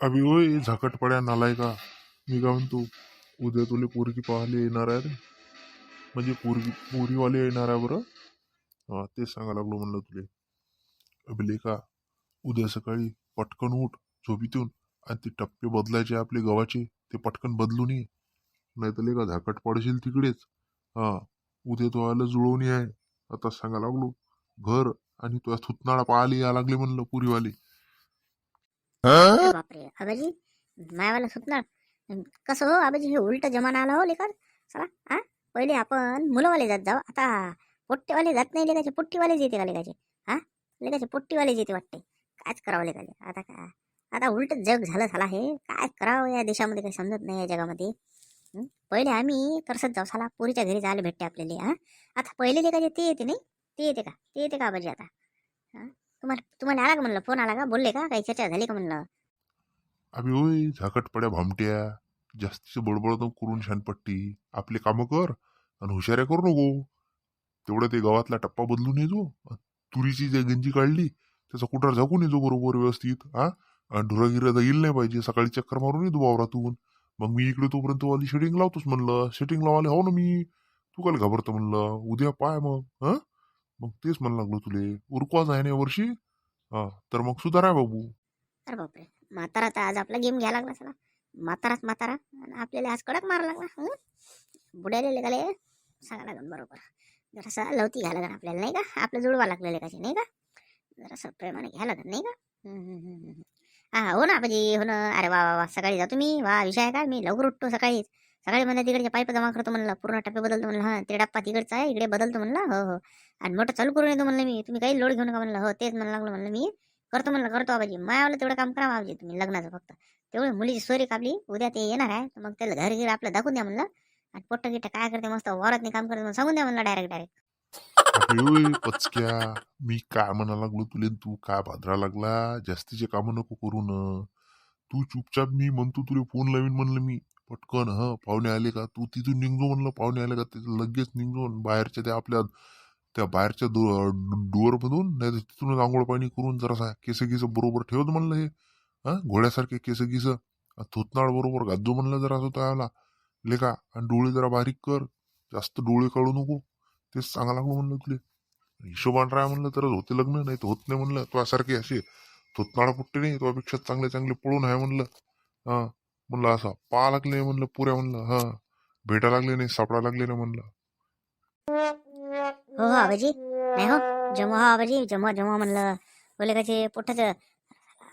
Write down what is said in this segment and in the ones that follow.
अभि होय झाकट नालायका नालाय का मी का म्हणतो उद्या तुले पोरगी पाहायला येणार आहे रे म्हणजे पोरगी पोरीवाले येणार आहे बरं। हा तेच सांगा लागलो म्हणलं तुले। अभिलेखा उद्या सकाळी पटकन उठ झोपीतून आणि ते। टप्पे बदलायचे आपले गव्हाचे ते पटकन बदलून ये नाही तर लेखा झाकट पडशील तिकडेच। हा उद्या तो आलं जुळवणी आहे। आता सांगा लागलो घर आणि तुला थुतनाळा पाहायला या लागले म्हणलं पुरीवाले अरे बापरे. आबाजी मायावाला सुटणार कसं हो आबाजी हे उलट जमाना आला हो लेकर. चला हा? पहिले आपण मुलंवाले जात जाऊ. आता पोट्टेवाले जात नाही लेकाचे. पोट्टीवालेच येते का लेकाचे? हा? लेकाचे पोट्टीवालेच येते वाटते कायच करावं लेकाचे? आता काय आता उलट जग झालं झाला हे. काय करावं या देशामध्ये? काही समजत नाही या जगामध्ये? पहिले आम्ही करसत जाऊ साला. पोरीच्या घरी जायला भेटते आपल्याला हा? आता पहिले लेकाचे ते येते नाही? ते येते का? ते येते का आबाजी आता? तुम्हाला तुम्हाला आला का म्हणलं? फोन आला का? बोलले का? काही चर्चा झाली का म्हणलं? अबे होय झाकट पड्या भामट्या जास्तीचं बडबड नको करून शानपट्टी. आपले कामं कर आणि हुशाऱ्या करू नको. तेवढं ते गावातला टप्पा बदलून येजो तुरीची जे गंजी काढली त्याचा कुठार झाकून येतो बरोबर व्यवस्थित हा? आणि ढुरागिरा येईल नाही पाहिजे सकाळी चक्कर मारून येतो वावरातून. मग मी इकडे तोपर्यंत वाली शेटिंग लावतोच म्हणलं. शेटिंग लावाले हो ना मी. तू काल घाबरतो म्हणलं. उद्या पाय मग हा? मग तेच म्हणू लागलो तुले. उरकवाच आहे ना वर्षी? हा तर मग सुधारा बाबू. अरे बापरे! म्हातारा तर आज आपला गेम घ्यायला लागला सगळा म्हाताराच म्हातारा. आणि आपल्याला आज कडक मारा लागला हं? बुड्याले लेगाले सांगा लागून बरोबर. जरासा लवती घ्यायला लागेल आपल्याला नाही का? आपलं जुळवा लागलं लेकाचे नाही का? जरासं प्रेमाने घ्यायला लागन नाही का? हं, हं, हं, हं, हं. हा हो ना पाहिजे हो ना. अरे वा वा वा. सकाळी जातो मी वा विषय आहे का? मी लवकर उठतो सकाळीच. सकाळी मला तिकडच्या पाईप जमा करतो म्हणलं पूर्ण टप्पे बदलतो म्हणलं हा ते डप्पा तिकडचा आहे इकडे बदलतो म्हणला हो हो. आणि मोठं चालू करून येतो म्हणलं मी तुम्ही काही लोड घेऊ नका म्हणलं हो तेच म्हणलं लागलं म्हणलं मी. करतो म्हणलं करतो आबाजी. मायावलं तेवढं काम करा बाबाजी तुम्ही लग्नाचं फक्त. तेवढं मुलीची सोरी कापली उद्या ते येणार आहे तर मग त्याला घर गिर आपलं दाखवून द्या म्हणलं. आणि पोट्ट गिट्ट काय करते मस्त वरात काम करते म्हणून सांगून द्या म्हणलं डायरेक्ट डायरेक्ट पचक्या. मी काय म्हणा लागलो तुले तू काय भादरा लागला? जास्तीचे काम नको करू न. तू चुपचाप मी म्हणतो तुले फोन लावीन म्हणलं मी. पटकन ह पाहुणे आले का? तू तिथून निघू म्हणलं पाहुणे आले का? तिथं लगेच निघून बाहेरच्या त्या आपल्या त्या बाहेरच्या डोअर मधून नाही तर तिथूनच आंघोळ पाणी करून जरासा केस गिस बरोबर ठेवत म्हणलं हे हा घोड्यासारखे केस गिस थोतनाळ बरोबर गाजू म्हणलं जरा असं त्याला लेका आणि डोळे जरा बारीक कर जास्त डोळे काढू नको. तेच सांगा लागलो म्हणलं तुले. हिशोबान राहा म्हणलं तरच होते लग्न नाही तर होत नाही म्हणलं. तुझ्यासारखे असे थोतनाळा पुट्टे नाही तुझ्यापेक्षा चांगले चांगले पळून आहे म्हणलं. हा. म्हणलं असा पा लागले म्हणलं पुऱ्या म्हणलं हा. भेटा लागले नाही सापडा लागले नाही म्हणलं. हो हो आबाजी. नाही हो. जमा हो आबाजी. जमा जमा म्हणलं. बोले काचे पोट्टाचं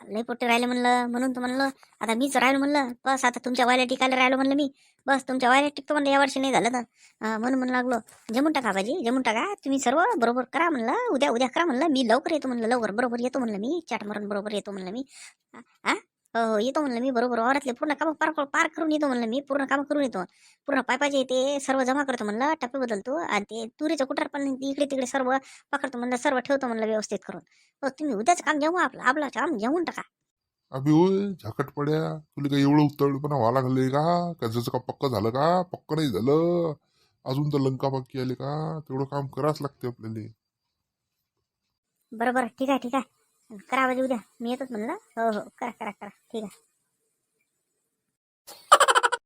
लई पोट्टे राहिले म्हणलं म्हणून तर म्हणलं आता मीच राहिलो म्हणलं. बस आता तुमच्या वायला टिकायला राहिलो म्हणलं मी. बस तुमच्या वायला टिकतो म्हणलं या वर्षी नाही झालं तर. म्हणून म्हणून लागलो. जमून टाका बाजी जमून टाका. तुम्ही सर्व बरोबर करा म्हणलं. उद्या उद्या करा म्हणलं. मी लवकर येतो म्हणलं लवकर. बरोबर येतो म्हणलं मी. चाट मारून बरोबर येतो म्हणलं मी. हा हो येतो म्हणलं मी बरोबर वावरातले पूर्ण कामं पार पार करून येतो म्हणलं मी पूर्ण कामं करून येतो. पूर्ण पायपाचे ते सर्व जमा करतो म्हणलं टप्पे बदलतो आणि ते तुरीचं कुठार पण इकडे तिकडे सर्व पकडतो म्हणलं सर्व ठेवतो म्हणलं व्यवस्थित करून. हो तुम्ही उद्याच काम घेऊ आपलं आपलं काम घेऊन टाका. अबे होय झाकट पड्या. तुला काही एवढं उतरपणा व्हायला लागले का? का जसं का पक्क झालं का? पक्क नाही झालं. अजून तर लंका बाकी आले का? तेवढं काम करावंच लागते आपल्याला. बरं बरं ठीक आहे ठीक आहे. करा म्हणजे उद्या मी येतोच म्हणलं. हो हो करा करा करा. ठीक आहे.